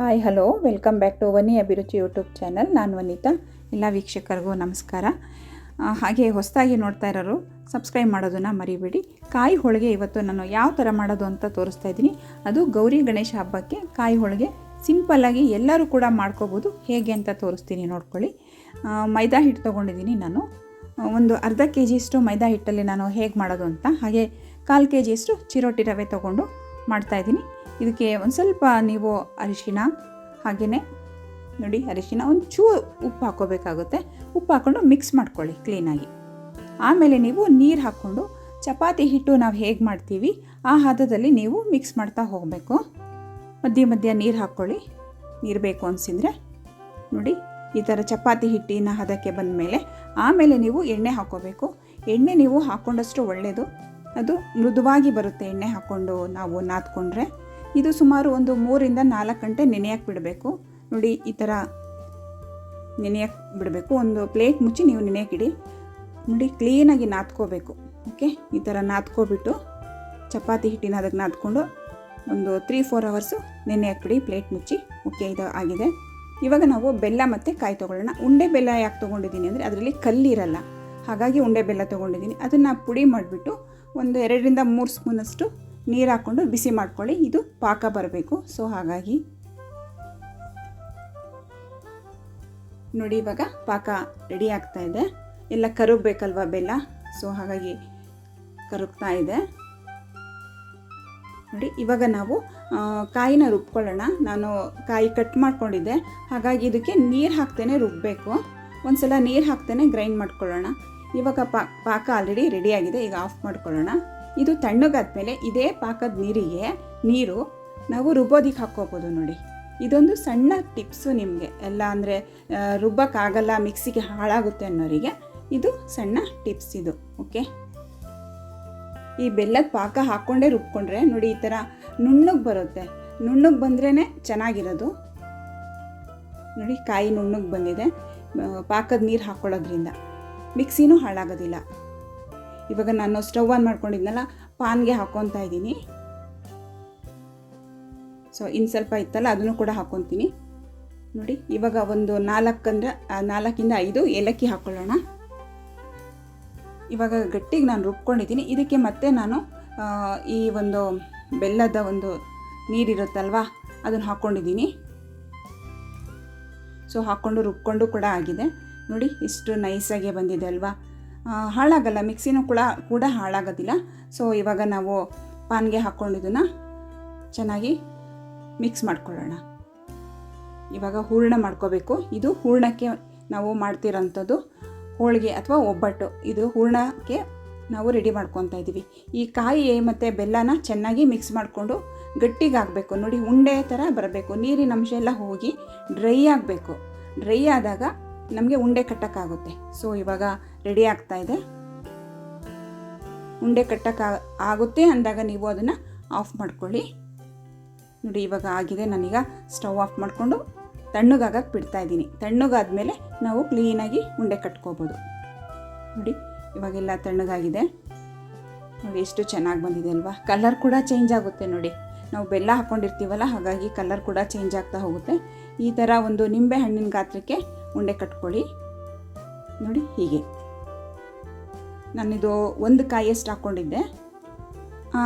Hi hello welcome back to Vani Abhiruchi YouTube channel ನಾನು ವನಿತಾ. ಎಲ್ಲ ವೀಕ್ಷಕರಿಗೂ ನಮಸ್ಕಾರ. ಹಾಗೆ ಹೊಸದಾಗಿ ನೋಡ್ತಾ ಇರೋರು ಸಬ್ಸ್ಕ್ರೈಬ್ ಮಾಡೋದನ್ನು ಮರಿಬೇಡಿ. ಕಾಯಿ ಹೋಳಿಗೆ ಇವತ್ತು ನಾನು ಯಾವ ಥರ ಮಾಡೋದು ಅಂತ ತೋರಿಸ್ತಾ ಇದ್ದೀನಿ. ಅದು ಗೌರಿ ಗಣೇಶ ಹಬ್ಬಕ್ಕೆ ಕಾಯಿ ಹೋಳಿಗೆ ಸಿಂಪಲ್ಲಾಗಿ ಎಲ್ಲರೂ ಕೂಡ ಮಾಡ್ಕೋಬೋದು. ಹೇಗೆ ಅಂತ ತೋರಿಸ್ತೀನಿ ನೋಡ್ಕೊಳ್ಳಿ. ಮೈದಾ ಹಿಟ್ಟು ತೊಗೊಂಡಿದ್ದೀನಿ ನಾನು. ಒಂದು ಅರ್ಧ ಕೆ ಜಿಯಷ್ಟು ಮೈದಾ ಹಿಟ್ಟಲ್ಲಿ ನಾನು ಹೇಗೆ ಮಾಡೋದು ಅಂತ, ಹಾಗೆ ಕಾಲು ಕೆ ಜಿಯಷ್ಟು ಚಿರೋಟಿ ರವೆ ತೊಗೊಂಡು ಮಾಡ್ತಾಯಿದ್ದೀನಿ ಇದಕ್ಕೆ ಒಂದು ಸ್ವಲ್ಪ ನೀವು ಅರಿಶಿಣ ಹಾಗೆಯೇ ನೋಡಿ, ಅರಿಶಿನ ಒಂದು ಚೂ ಉಪ್ಪು ಹಾಕೋಬೇಕಾಗುತ್ತೆ. ಉಪ್ಪು ಹಾಕ್ಕೊಂಡು ಮಿಕ್ಸ್ ಮಾಡ್ಕೊಳ್ಳಿ ಕ್ಲೀನಾಗಿ ಆಮೇಲೆ ನೀವು ನೀರು ಹಾಕ್ಕೊಂಡು ಚಪಾತಿ ಹಿಟ್ಟು ನಾವು ಹೇಗೆ ಮಾಡ್ತೀವಿ, ಆ ಹದದಲ್ಲಿ ನೀವು ಮಿಕ್ಸ್ ಮಾಡ್ತಾ ಹೋಗಬೇಕು. ಮಧ್ಯ ಮಧ್ಯ ನೀರು ಹಾಕ್ಕೊಳ್ಳಿ. ನೀರು ಬೇಕು ಅನಿಸಿದರೆ ನೋಡಿ, ಈ ಥರ ಚಪಾತಿ ಹಿಟ್ಟಿನ ಹದಕ್ಕೆ ಬಂದ ಮೇಲೆ ಆಮೇಲೆ ನೀವು ಎಣ್ಣೆ ಹಾಕ್ಕೋಬೇಕು ಎಣ್ಣೆ ನೀವು ಹಾಕ್ಕೊಂಡಷ್ಟು ಒಳ್ಳೆಯದು ಅದು ಮೃದುವಾಗಿ ಬರುತ್ತೆ ಎಣ್ಣೆ ಹಾಕ್ಕೊಂಡು ನಾವು ನಾದ್ಕೊಂಡ್ರೆ. ಇದು ಸುಮಾರು ಒಂದು ಮೂರಿಂದ ನಾಲ್ಕು ಗಂಟೆ ನೆನೆಯಕ್ಕೆ ಬಿಡಬೇಕು. ನೋಡಿ, ಈ ಥರ ನೆನೆಯಕ್ಕೆ ಬಿಡಬೇಕು. ಒಂದು ಪ್ಲೇಟ್ ಮುಚ್ಚಿ ನೀವು ನೆನೆಯಕ್ಕಿಡಿ ನೋಡಿ, ಕ್ಲೀನಾಗಿ ನಾದ್ಕೋಬೇಕು. ಓಕೆ? ಈ ಥರ ನಾದ್ಕೋಬಿಟ್ಟು ಚಪಾತಿ ಹಿಟ್ಟಿನ ಅದಕ್ಕೆ ನಾದ್ಕೊಂಡು ಒಂದು ತ್ರೀ, ಫೋರ್ ಅವರ್ಸು ನೆನೆ ಹಾಕ್ಬಿಡಿ ಪ್ಲೇಟ್ ಮುಚ್ಚಿ. ಓಕೆ, ಇದು ಆಗಿದೆ. ಇವಾಗ ನಾವು ಬೆಲ್ಲ ಮತ್ತು ಕಾಯಿ ತೊಗೊಳ್ಳೋಣ. ಉಂಡೆ ಬೆಲ್ಲ ಯಾಕೆ ತೊಗೊಂಡಿದ್ದೀನಿ ಅಂದರೆ ಅದರಲ್ಲಿ ಕಲ್ಲಿರಲ್ಲ ಹಾಗಾಗಿ ಉಂಡೆ ಬೆಲ್ಲ ತೊಗೊಂಡಿದ್ದೀನಿ. ಅದನ್ನು ಪುಡಿ ಮಾಡಿಬಿಟ್ಟು ಒಂದು ಎರಡರಿಂದ ಮೂರು ಸ್ಪೂನಷ್ಟು ನೀರು ಹಾಕ್ಕೊಂಡು ಬಿಸಿ ಮಾಡ್ಕೊಳ್ಳಿ. ಇದು ಪಾಕ ಬರಬೇಕು. ಸೊ ಹಾಗಾಗಿ ನೋಡಿ ಇವಾಗ ಪಾಕ ರೆಡಿ ಆಗ್ತಾ ಇದೆ. ಎಲ್ಲ ಕರುಗಬೇಕಲ್ವ ಬೆಲ್ಲ? ಸೊ ಹಾಗಾಗಿ ಕರಗ್ತಾ ಇದೆ. ನೋಡಿ, ಇವಾಗ ನಾವು ಕಾಯಿನ ರುಬ್ಕೊಳ್ಳೋಣ. ನಾನು ಕಾಯಿ ಕಟ್ ಮಾಡ್ಕೊಂಡಿದ್ದೆ. ಹಾಗಾಗಿ ಇದಕ್ಕೆ ನೀರು ಹಾಕ್ತೇನೆ ರುಬ್ಬಬೇಕು ಒಂದ್ಸಲ ನೀರು ಹಾಕ್ತೇನೆ ಗ್ರೈಂಡ್ ಮಾಡ್ಕೊಳ್ಳೋಣ. ಇವಾಗ ಪಾಕ ಆಲ್ರೆಡಿ ರೆಡಿಯಾಗಿದೆ ಈಗ ಆಫ್ ಮಾಡ್ಕೊಳ್ಳೋಣ. ಇದು ತಣ್ಣಗಾದ್ಮೇಲೆ ಇದೇ ಪಾಕದ ನೀರಿಗೆ ನೀರು ನಾವು ರುಬ್ಬೋದಿಕ್ಕೆ ಹಾಕ್ಕೋಬೋದು ನೋಡಿ. ಇದೊಂದು ಸಣ್ಣ ಟಿಪ್ಸು ನಿಮಗೆ. ಎಲ್ಲ ಅಂದರೆ ರುಬ್ಬಕ್ಕಾಗಲ್ಲ, ಮಿಕ್ಸಿಗೆ ಹಾಳಾಗುತ್ತೆ ಅನ್ನೋರಿಗೆ ಇದು ಸಣ್ಣ ಟಿಪ್ಸ್ ಇದು, ಓಕೆ? ಈ ಬೆಲ್ಲದ ಪಾಕ ಹಾಕ್ಕೊಂಡೇ ರುಬ್ಕೊಂಡ್ರೆ ನೋಡಿ ಈ ಥರ ನುಣ್ಣಗೆ ಬರುತ್ತೆ. ನುಣ್ಣಗೆ ಬಂದ್ರೇ ಚೆನ್ನಾಗಿರೋದು. ನೋಡಿ, ಕಾಯಿ ನುಣ್ಣಗೆ ಬಂದಿದೆ. ಪಾಕದ ನೀರು ಹಾಕ್ಕೊಳ್ಳೋದ್ರಿಂದ ಮಿಕ್ಸಿನೂ ಹಾಳಾಗೋದಿಲ್ಲ. ಇವಾಗ ನಾನು ಸ್ಟವ್ ಆನ್ ಮಾಡ್ಕೊಂಡಿದ್ನಲ್ಲ, ಪಾನ್ಗೆ ಹಾಕ್ಕೊತಾ ಇದ್ದೀನಿ. ಸೊ ಇನ್ನು ಸ್ವಲ್ಪ ಇತ್ತಲ್ಲ, ಅದನ್ನು ಕೂಡ ಹಾಕ್ಕೊತೀನಿ ನೋಡಿ, ಇವಾಗ ಒಂದು ನಾಲ್ಕಂದ್ರೆ ನಾಲ್ಕಿಂದ ಐದು ಏಲಕ್ಕಿ ಹಾಕ್ಕೊಳ್ಳೋಣ ಇವಾಗ ಗಟ್ಟಿಗೆ ನಾನು ರುಬ್ಕೊಂಡಿದ್ದೀನಿ. ಇದಕ್ಕೆ ಮತ್ತೆ ನಾನು ಈ ಒಂದು ಬೆಲ್ಲದ ಒಂದು ನೀರಿರುತ್ತಲ್ವಾ, ಅದನ್ನು ಹಾಕ್ಕೊಂಡಿದ್ದೀನಿ ಸೊ ಹಾಕ್ಕೊಂಡು ರುಬ್ಕೊಂಡು ಕೂಡ ಆಗಿದೆ. ನೋಡಿ, ಇಷ್ಟು ನೈಸಾಗೆ ಬಂದಿದೆ ಅಲ್ವಾ. ಹಾಳಾಗಲ್ಲ, ಮಿಕ್ಸಿನೂ ಕೂಡ ಕೂಡ ಹಾಳಾಗೋದಿಲ್ಲ. ಸೊ ಇವಾಗ ನಾವು ಪಾನ್ಗೆ ಹಾಕ್ಕೊಂಡಿದ್ದನ್ನು ಚೆನ್ನಾಗಿ ಮಿಕ್ಸ್ ಮಾಡ್ಕೊಳ್ಳೋಣ. ಇವಾಗ ಹೂರ್ಣ ಮಾಡ್ಕೋಬೇಕು. ಇದು ಹೂರ್ಣಕ್ಕೆ ನಾವು ಮಾಡ್ತಿರೋಂಥದ್ದು ಹೋಳಿಗೆ ಅಥವಾ ಒಬ್ಬಟ್ಟು. ಇದು ಹೂರ್ಣಕ್ಕೆ ನಾವು ರೆಡಿ ಮಾಡ್ಕೊತಾ ಇದ್ದೀವಿ. ಈ ಕಾಯಿ ಮತ್ತು ಬೆಲ್ಲನ ಚೆನ್ನಾಗಿ ಮಿಕ್ಸ್ ಮಾಡಿಕೊಂಡು ಗಟ್ಟಿಗಾಗಬೇಕು. ನೋಡಿ, ಉಂಡೆ ಥರ ಬರಬೇಕು. ನೀರಿನ ಅಂಶ ಎಲ್ಲ ಹೋಗಿ ಡ್ರೈ ಆಗಬೇಕು. ಡ್ರೈ ಆದಾಗ ನಮಗೆ ಉಂಡೆ ಕಟ್ಟೋಕ್ಕಾಗುತ್ತೆ. ಸೊ ಇವಾಗ ರೆಡಿ ಆಗ್ತಾ ಇದೆ. ಉಂಡೆ ಕಟ್ಟಕ್ಕೆ ಆಗುತ್ತೆ ಅಂದಾಗ ನೀವು ಅದನ್ನು ಆಫ್ ಮಾಡ್ಕೊಳ್ಳಿ. ನೋಡಿ ಇವಾಗ ಆಗಿದೆ, ನಾನೀಗ ಸ್ಟವ್ ಆಫ್ ಮಾಡಿಕೊಂಡು ತಣ್ಣಗಾಗಕ್ಕೆ ಬಿಡ್ತಾ ಇದ್ದೀನಿ. ತಣ್ಣಗಾದ್ಮೇಲೆ ನಾವು ಕ್ಲೀನಾಗಿ ಉಂಡೆ ಕಟ್ಕೋಬೋದು. ನೋಡಿ ಇವಾಗೆಲ್ಲ ತಣ್ಣಗಾಗಿದೆ. ನೋಡಿ ಎಷ್ಟು ಚೆನ್ನಾಗಿ ಬಂದಿದೆ ಅಲ್ವಾ? ಕಲರ್ ಕೂಡ ಚೇಂಜ್ ಆಗುತ್ತೆ ನೋಡಿ. ನಾವು ಬೆಲ್ಲ ಹಾಕ್ಕೊಂಡಿರ್ತೀವಲ್ಲ ಹಾಗಾಗಿ ಕಲರ್ ಕೂಡ ಚೇಂಜ್ ಆಗ್ತಾ ಹೋಗುತ್ತೆ. ಈ ಥರ ಒಂದು ನಿಂಬೆ ಹಣ್ಣಿನ ಗಾತ್ರಕ್ಕೆ ಉಂಡೆ ಕಟ್ಕೊಳ್ಳಿ. ನೋಡಿ ಹೀಗೆ. ನಾನಿದು ಒಂದು ಕಾಯಿಯಷ್ಟು ಹಾಕ್ಕೊಂಡಿದ್ದೆ.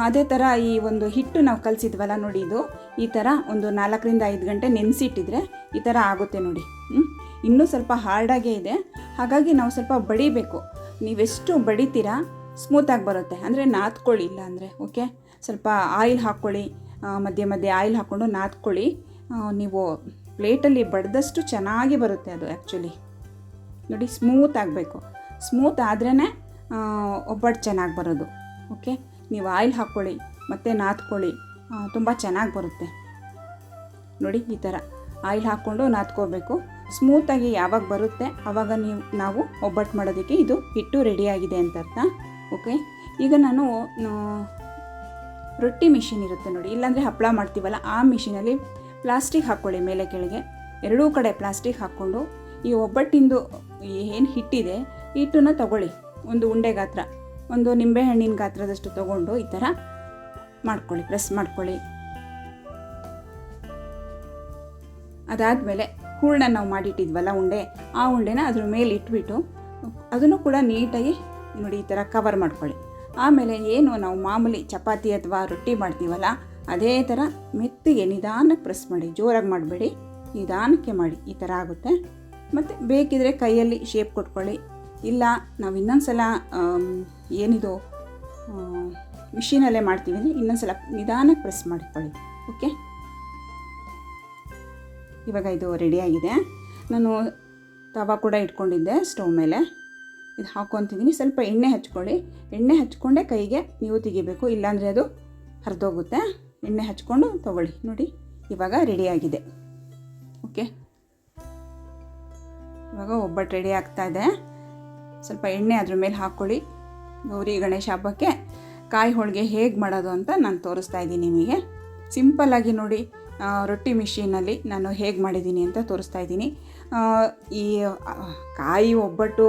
ಅದೇ ಥರ ಈ ಒಂದು ಹಿಟ್ಟು ನಾವು ಕಲಿಸಿದ್ವಲ್ಲ ನೋಡಿ ಇದು. ಈ ಥರ ಒಂದು ನಾಲ್ಕರಿಂದ ಐದು ಗಂಟೆ ನೆನೆಸಿಟ್ಟಿದ್ರೆ ಈ ಥರ ಆಗುತ್ತೆ ನೋಡಿ? ಇನ್ನೂ ಸ್ವಲ್ಪ ಹಾರ್ಡಾಗೇ ಇದೆ. ಹಾಗಾಗಿ ನಾವು ಸ್ವಲ್ಪ ಬಡಿಬೇಕು. ನೀವೆಷ್ಟು ಬಡಿತೀರಾ ಸ್ಮೂತಾಗಿ ಬರುತ್ತೆ. ಅಂದರೆ ನಾದ್ಕೊಳ್ಳಿ ಇಲ್ಲ ಅಂದರೆ ಓಕೆ? ಸ್ವಲ್ಪ ಆಯಿಲ್ ಹಾಕ್ಕೊಳ್ಳಿ ಮಧ್ಯೆ ಮಧ್ಯೆ ಆಯಿಲ್ ಹಾಕ್ಕೊಂಡು ನಾದ್ಕೊಳ್ಳಿ. ನೀವು ಪ್ಲೇಟಲ್ಲಿ ಬಡ್ದಷ್ಟು ಚೆನ್ನಾಗಿ ಬರುತ್ತೆ ಅದು ಆ್ಯಕ್ಚುಲಿ ನೋಡಿ, ಸ್ಮೂತ್ ಆಗಬೇಕು. ಸ್ಮೂತ್ ಆದ್ರೇ ಒಬ್ಬಟ್ಟು ಚೆನ್ನಾಗಿ ಬರೋದು, ಓಕೆ? ನೀವು ಆಯಿಲ್ ಹಾಕ್ಕೊಳ್ಳಿ, ಮತ್ತು ನಾದ್ಕೊಳ್ಳಿ ತುಂಬ ಚೆನ್ನಾಗಿ ಬರುತ್ತೆ. ನೋಡಿ, ಈ ಥರ ಆಯಿಲ್ ಹಾಕ್ಕೊಂಡು ನಾದ್ಕೋಬೇಕು ಸ್ಮೂತಾಗಿ ಯಾವಾಗ ಬರುತ್ತೆ ಆವಾಗ ನೀವು, ನಾವು ಒಬ್ಬಟ್ಟು ಮಾಡೋದಕ್ಕೆ ಇದು ಹಿಟ್ಟು ರೆಡಿಯಾಗಿದೆ ಅಂತ ಅರ್ಥ ಓಕೆ? ಈಗ ನಾನು ರೊಟ್ಟಿ ಮಿಷಿನ್ ಇರುತ್ತೆ ನೋಡಿ. ಇಲ್ಲಾಂದರೆ ಹಪ್ಪಳ ಮಾಡ್ತೀವಲ್ಲ, ಆ ಮಿಷಿನಲ್ಲಿ ಪ್ಲಾಸ್ಟಿಕ್ ಹಾಕ್ಕೊಳ್ಳಿ ಮೇಲೆ ಕೆಳಗೆ. ಎರಡೂ ಕಡೆ ಪ್ಲಾಸ್ಟಿಕ್ ಹಾಕ್ಕೊಂಡು, ಈ ಒಬ್ಬಟ್ಟಿಂದು ಏನು ಹಿಟ್ಟಿದೆ, ಹಿಟ್ಟನ್ನು ತಗೊಳ್ಳಿ. ಒಂದು ಉಂಡೆ ಗಾತ್ರ, ಒಂದು ನಿಂಬೆಹಣ್ಣಿನ ಗಾತ್ರದಷ್ಟು ತಗೊಂಡು ಈ ಥರ ಮಾಡ್ಕೊಳ್ಳಿ, ಪ್ರೆಸ್ ಮಾಡ್ಕೊಳ್ಳಿ. ಅದಾದಮೇಲೆ ಹೂರಣ ನಾವು ಮಾಡಿಟ್ಟಿದ್ವಲ್ಲ ಉಂಡೆ, ಆ ಉಂಡೆನ ಅದ್ರ ಮೇಲೆ ಇಟ್ಬಿಟ್ಟು ಅದನ್ನು ಕೂಡ ನೀಟಾಗಿ ನೋಡಿ ಈ ಥರ ಕವರ್ ಮಾಡ್ಕೊಳ್ಳಿ. ಆಮೇಲೆ ಏನು ನಾವು ಮಾಮೂಲಿ ಚಪಾತಿ ಅಥವಾ ರೊಟ್ಟಿ ಮಾಡ್ತೀವಲ್ಲ, ಅದೇ ಥರ ಮೆತ್ತಿಗೆ ನಿಧಾನಕ್ಕೆ ಪ್ರೆಸ್ ಮಾಡಿ, ಜೋರಾಗಿ ಮಾಡಬೇಡಿ, ನಿಧಾನಕ್ಕೆ ಮಾಡಿ, ಈ ಥರ ಆಗುತ್ತೆ. ಮತ್ತು ಬೇಕಿದ್ರೆ ಕೈಯಲ್ಲಿ ಶೇಪ್ ಕೊಟ್ಕೊಳ್ಳಿ. ಇಲ್ಲ, ನಾವು ಇನ್ನೊಂದು ಸಲ ಏನಿದು ಮಿಷಿನಲ್ಲೇ ಮಾಡ್ತೀವಿ ಅಂದರೆ ಇನ್ನೊಂದು ಸಲ ನಿಧಾನಕ್ಕೆ ಪ್ರೆಸ್ ಮಾಡಿಕೊಳ್ಳಿ ಓಕೆ ಇವಾಗ ಇದು ರೆಡಿಯಾಗಿದೆ ನಾನು ತವ ಕೂಡ ಇಟ್ಕೊಂಡಿದ್ದೆ ಸ್ಟವ್ ಮೇಲೆ. ಇದು ಹಾಕ್ಕೊತಿದ್ದೀನಿ ಸ್ವಲ್ಪ ಎಣ್ಣೆ ಹಚ್ಕೊಳ್ಳಿ. ಎಣ್ಣೆ ಹಚ್ಕೊಂಡೇ ಕೈಗೆ ನೀವು ತೆಗಿಬೇಕು. ಇಲ್ಲಾಂದರೆ ಅದು ಹರಿದೋಗುತ್ತೆ. ಎಣ್ಣೆ ಹಚ್ಕೊಂಡು ತೊಗೊಳ್ಳಿ. ನೋಡಿ, ಇವಾಗ ರೆಡಿಯಾಗಿದೆ ಓಕೆ ಇವಾಗ ಒಬ್ಬಟ್ಟು ರೆಡಿ ಆಗ್ತಾ ಇದೆ. ಸ್ವಲ್ಪ ಎಣ್ಣೆ ಅದ್ರ ಮೇಲೆ ಹಾಕ್ಕೊಳ್ಳಿ. ಗೌರಿ ಗಣೇಶ ಹಬ್ಬಕ್ಕೆ ಕಾಯಿ ಹೋಳಿಗೆ ಹೇಗೆ ಮಾಡೋದು ಅಂತ ನಾನು ತೋರಿಸ್ತಾ ಇದ್ದೀನಿ ನಿಮಗೆ. ಸಿಂಪಲ್ಲಾಗಿ ನೋಡಿ ರೊಟ್ಟಿ ಮಿಷಿನಲ್ಲಿ ನಾನು ಹೇಗೆ ಮಾಡಿದ್ದೀನಿ ಅಂತ ತೋರಿಸ್ತಾ ಇದ್ದೀನಿ. ಈ ಕಾಯಿ ಒಬ್ಬಟ್ಟು,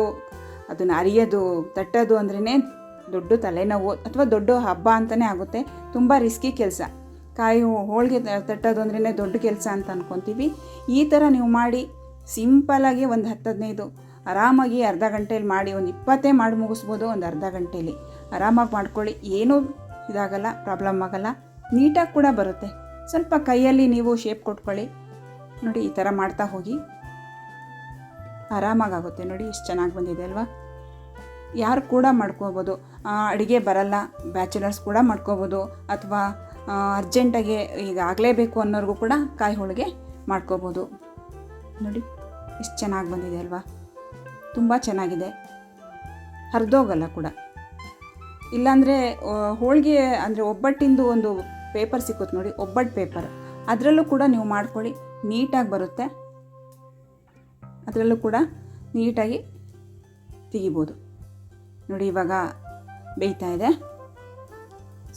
ಅದನ್ನು ಅರಿಯೋದು, ತಟ್ಟೋದು ಅಂದ್ರೇ ದೊಡ್ಡ ತಲೆನೋವು ಅಥವಾ ದೊಡ್ಡ ಹಬ್ಬ ಅಂತಲೇ ಆಗುತ್ತೆ. ತುಂಬ ರಿಸ್ಕಿ ಕೆಲಸ. ಕಾಯಿ ಹೋಳಿಗೆ ತಟ್ಟೋದು ಅಂದ್ರೇ ದೊಡ್ಡ ಕೆಲಸ ಅಂತ ಅಂದ್ಕೊತೀವಿ ಈ ಥರ ನೀವು ಮಾಡಿ ಸಿಂಪಲ್ಲಾಗಿ ಒಂದು ಹತ್ತು ಹದಿನೈದು ಆರಾಮಾಗಿ ಅರ್ಧ ಗಂಟೆಯಲ್ಲಿ ಮಾಡಿ ಒಂದು ಇಪ್ಪತ್ತೇ ಮಾಡಿ ಮುಗಿಸ್ಬೋದು, ಒಂದು ಅರ್ಧ ಗಂಟೇಲಿ. ಆರಾಮಾಗಿ ಮಾಡ್ಕೊಳ್ಳಿ, ಏನೂ ಇದಾಗಲ್ಲ, ಪ್ರಾಬ್ಲಮ್ ಆಗಲ್ಲ, ನೀಟಾಗಿ ಕೂಡ ಬರುತ್ತೆ. ಸ್ವಲ್ಪ ಕೈಯಲ್ಲಿ ನೀವು ಶೇಪ್ ಕೊಟ್ಕೊಳ್ಳಿ. ನೋಡಿ, ಈ ಥರ ಮಾಡ್ತಾ ಹೋಗಿ. ಆರಾಮಾಗುತ್ತೆ ನೋಡಿ, ಇಷ್ಟು ಚೆನ್ನಾಗಿ ಬಂದಿದೆ ಅಲ್ವಾ? ಯಾರು ಕೂಡ ಮಾಡ್ಕೋಬೋದು. ಅಡುಗೆ ಬರಲ್ಲ ಬ್ಯಾಚುಲರ್ಸ್ ಕೂಡ ಮಾಡ್ಕೋಬೋದು. ಅಥವಾ ಅರ್ಜೆಂಟಾಗಿ ಈಗ ಆಗಲೇಬೇಕು ಅನ್ನೋರಿಗೂ ಕೂಡ ಕಾಯಿ ಹೋಳಿಗೆ ಮಾಡ್ಕೋಬೋದು. ನೋಡಿ, ಇಷ್ಟು ಚೆನ್ನಾಗಿ ಬಂದಿದೆ ಅಲ್ವಾ? ತುಂಬ ಚೆನ್ನಾಗಿದೆ. ಹರಿದೋಗಲ್ಲ ಕೂಡ. ಇಲ್ಲಾಂದರೆ ಹೋಳಿಗೆ ಅಂದರೆ ಒಬ್ಬಟ್ಟಿಂದು ಒಂದು ಪೇಪರ್ ಸಿಕ್ಕುತ್ತೆ ನೋಡಿ ಒಬ್ಬಟ್ಟು ಪೇಪರ್ ಅದರಲ್ಲೂ ಕೂಡ ನೀವು ಮಾಡ್ಕೊಳ್ಳಿ, ನೀಟಾಗಿ ಬರುತ್ತೆ. ಅದರಲ್ಲೂ ಕೂಡ ನೀಟಾಗಿ ತೆಗಿಬೋದು. ನೋಡಿ ಇವಾಗ ಬೇಯ್ತಾ ಇದೆ.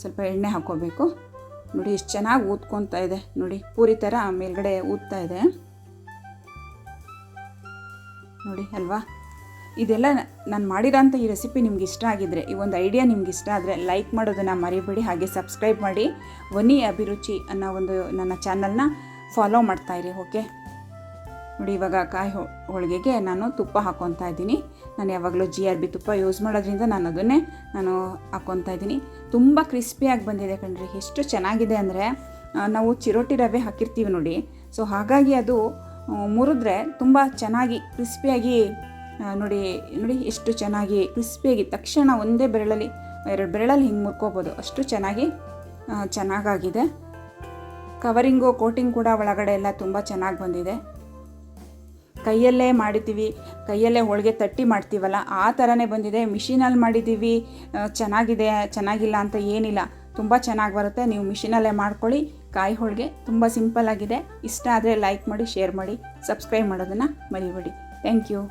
ಸ್ವಲ್ಪ ಎಣ್ಣೆ ಹಾಕ್ಕೋಬೇಕು. ನೋಡಿ ಎಷ್ಟು ಚೆನ್ನಾಗಿ ಊದ್ಕೊತಾ ಇದೆ. ನೋಡಿ ಪೂರಿ ಥರ ಮೇಲ್ಗಡೆ ಊದ್ತಾ ಇದೆ. ನೋಡಿ ಅಲ್ವಾ? ಇದೆಲ್ಲ ನಾನು ಮಾಡಿರೋಂಥ ಈ ರೆಸಿಪಿ ನಿಮ್ಗೆ ಇಷ್ಟ ಆಗಿದ್ರೆ, ಈ ಒಂದು ಐಡಿಯಾ ನಿಮ್ಗೆ ಇಷ್ಟ ಆದರೆ ಲೈಕ್ ಮಾಡೋದನ್ನು ಮರಿಬೇಡಿ, ಹಾಗೆ ಸಬ್ಸ್ಕ್ರೈಬ್ ಮಾಡಿ. ವನಿ ಅಭಿರುಚಿ ಅನ್ನೋ ಒಂದು ನನ್ನ ಚಾನಲ್ನ ಫಾಲೋ ಮಾಡ್ತಾಯಿರಿ ಓಕೆ ನೋಡಿ, ಇವಾಗ ಕಾಯಿ ಹೋಳಿಗೆಗೆ ನಾನು ತುಪ್ಪ ಹಾಕ್ಕೊತಾ ಇದ್ದೀನಿ. ನಾನು ಯಾವಾಗಲೂ ಜಿ ಆರ್ ಬಿ ತುಪ್ಪ ಯೂಸ್ ಮಾಡೋದ್ರಿಂದ ನಾನು ಅದನ್ನೇ ನಾನು ಹಾಕ್ಕೊತಾ ಇದ್ದೀನಿ. ತುಂಬ ಕ್ರಿಸ್ಪಿಯಾಗಿ ಬಂದಿದೆ ಕಣ್ರಿ. ಎಷ್ಟು ಚೆನ್ನಾಗಿದೆ ಅಂದರೆ ನಾವು ಚಿರೋಟಿ ರವೆ ಹಾಕಿರ್ತೀವಿ ನೋಡಿ. ಸೊ ಹಾಗಾಗಿ ಅದು ಮುರಿದ್ರೆ ತುಂಬ ಚೆನ್ನಾಗಿ ಕ್ರಿಸ್ಪಿಯಾಗಿ ನೋಡಿ ನೋಡಿ, ಎಷ್ಟು ಚೆನ್ನಾಗಿ ಕ್ರಿಸ್ಪಿಯಾಗಿ ತಕ್ಷಣ ಒಂದೇ ಬೆರಳಲ್ಲಿ, ಎರಡು ಬೆರಳಲ್ಲಿ ಹಿಂಗೆ ಮುರ್ಕೋಬೋದು. ಅಷ್ಟು ಚೆನ್ನಾಗಿ ಚೆನ್ನಾಗಾಗಿದೆ. ಕವರಿಂಗು, ಕೋಟಿಂಗ್ ಕೂಡ ಒಳಗಡೆ ಎಲ್ಲ ತುಂಬ ಚೆನ್ನಾಗಿ ಬಂದಿದೆ. ಕೈಯಲ್ಲೇ ಮಾಡಿದ್ದೀವಿ, ಕೈಯಲ್ಲೇ ಹೋಳಿಗೆ ತಟ್ಟಿ ಮಾಡ್ತೀವಲ್ಲ, ಆ ಥರನೇ ಬಂದಿದೆ. ಮಿಷಿನಲ್ಲಿ ಮಾಡಿದ್ದೀವಿ ಚೆನ್ನಾಗಿದೆ, ಚೆನ್ನಾಗಿಲ್ಲ ಅಂತ ಏನಿಲ್ಲ. ತುಂಬ ಚೆನ್ನಾಗಿ ಬರುತ್ತೆ. ನೀವು ಮಿಷಿನಲ್ಲೇ ಮಾಡ್ಕೊಳ್ಳಿ. ಕಾಯಿ ಹೋಳಿಗೆ ತುಂಬ ಸಿಂಪಲ್ ಆಗಿದೆ. ಇಷ್ಟ ಆದರೆ ಲೈಕ್ ಮಾಡಿ, ಶೇರ್ ಮಾಡಿ, ಸಬ್ಸ್ಕ್ರೈಬ್ ಮಾಡೋದನ್ನು ಮರಿಬೇಡಿ. Thank you.